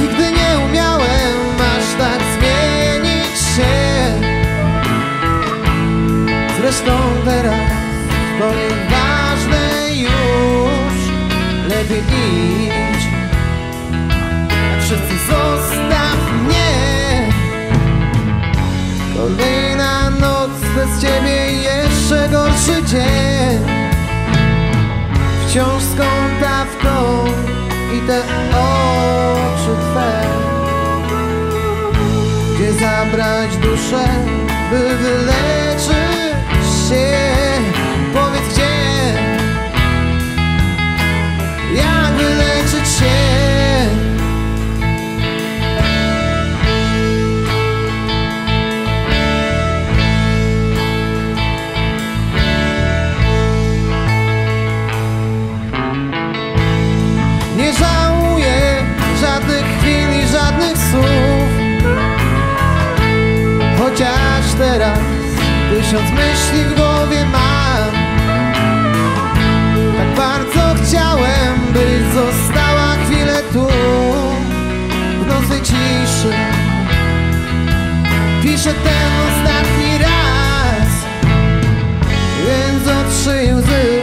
Nigdy nie umiałem aż tak zmienić się. Zresztą teraz to nieważne już. Lepiej idź A wszyscy zostaw mnie. Kolejna noc bez ciebie jeszcze gorszy dzień te oczy twe. Gdzie zabrać duszę, by wyleczyć tysiąc myśli w głowie mam. Tak bardzo chciałem, byś została chwilę tu W nocy ciszy. Piszę ten ostatni raz Więc otrzyj łzy.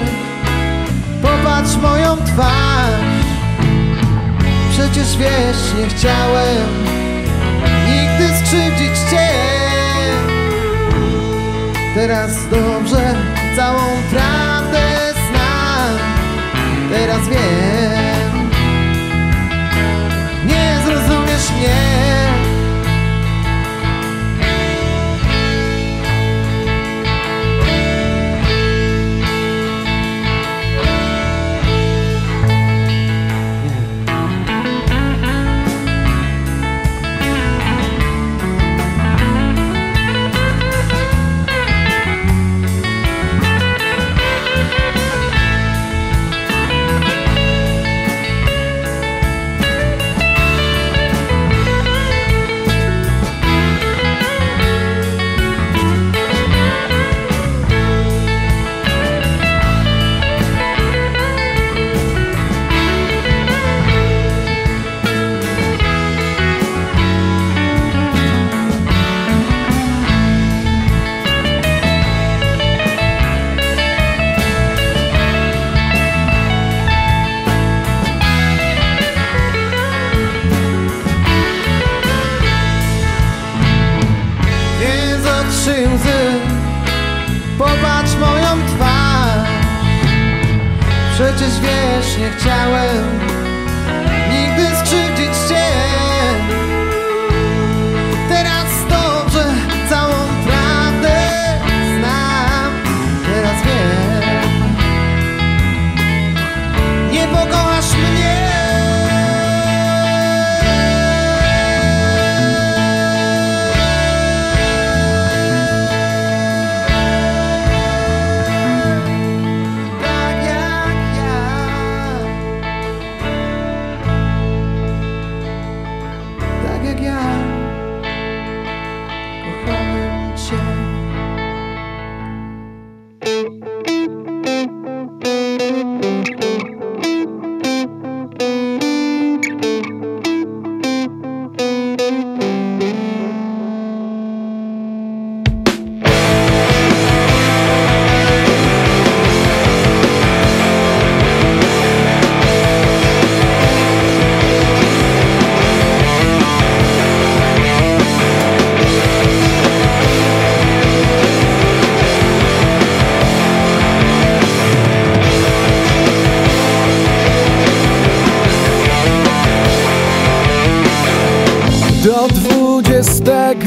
Popatrz moją twarz. Przecież wiesz, nie chciałem Nigdy skrzywdzić cię Teraz dobrze całą prawdę Przecież wiesz, nie chciałem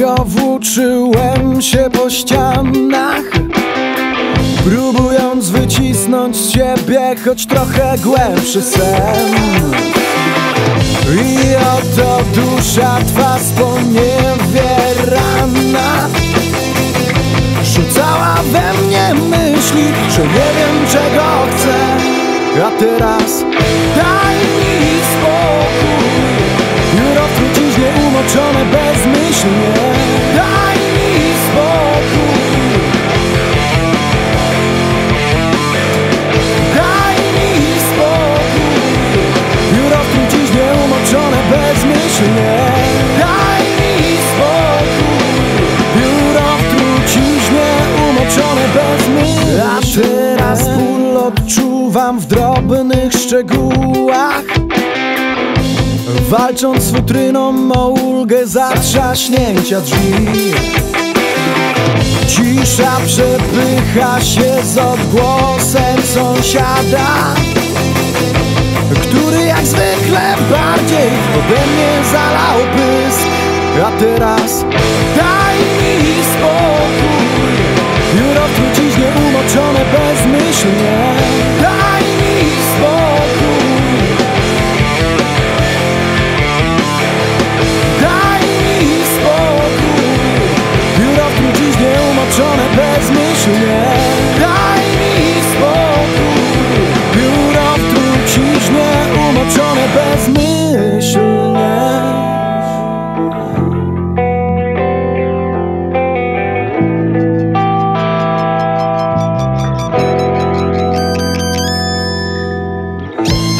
Małego włóczyłem się po ścianach Próbując wycisnąć z siebie choć trochę głębszy sen. I oto dusza twa sponiewierana Rzucała we mnie myśli, że nie wiem czego chcę. A teraz umoczone bezmyślnie. Daj mi spokój. Daj mi spokój. Biuro w truciźnie umoczone bezmyślnie. Daj mi spokój. Biuro w truciźnie umoczone bezmyślnie. A teraz ból odczuwam w drobnych szczegółach Walcząc z futryną o ulgę zatrzaśnięcia drzwi. Cisza przepycha się z odgłosem sąsiada Który jak zwykle bardziej ode mnie zalał pysk. A teraz daj mi spokój. Biuro w truciźnie umoczone bezmyślnie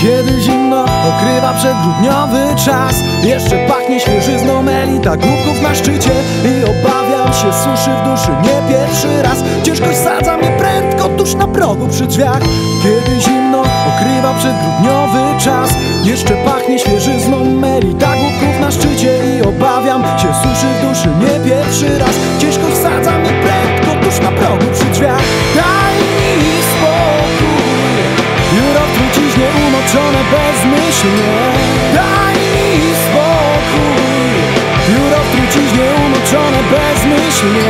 Kiedy zimno okrywa przedgrudniowy czas Jeszcze pachnie świeżyzną elita głupków na szczycie I obawiam się suszy w duszy nie pierwszy raz. Ciężkość sadza mnie prędko tuż na progu przy drzwiach. Kiedy zimno okrywa przedgrudniowy czas Jeszcze pachnie świeżyzną elita głupków na szczycie I obawiam się suszy w duszy nie pierwszy raz. Ciężkość sadza mnie bezmyślnie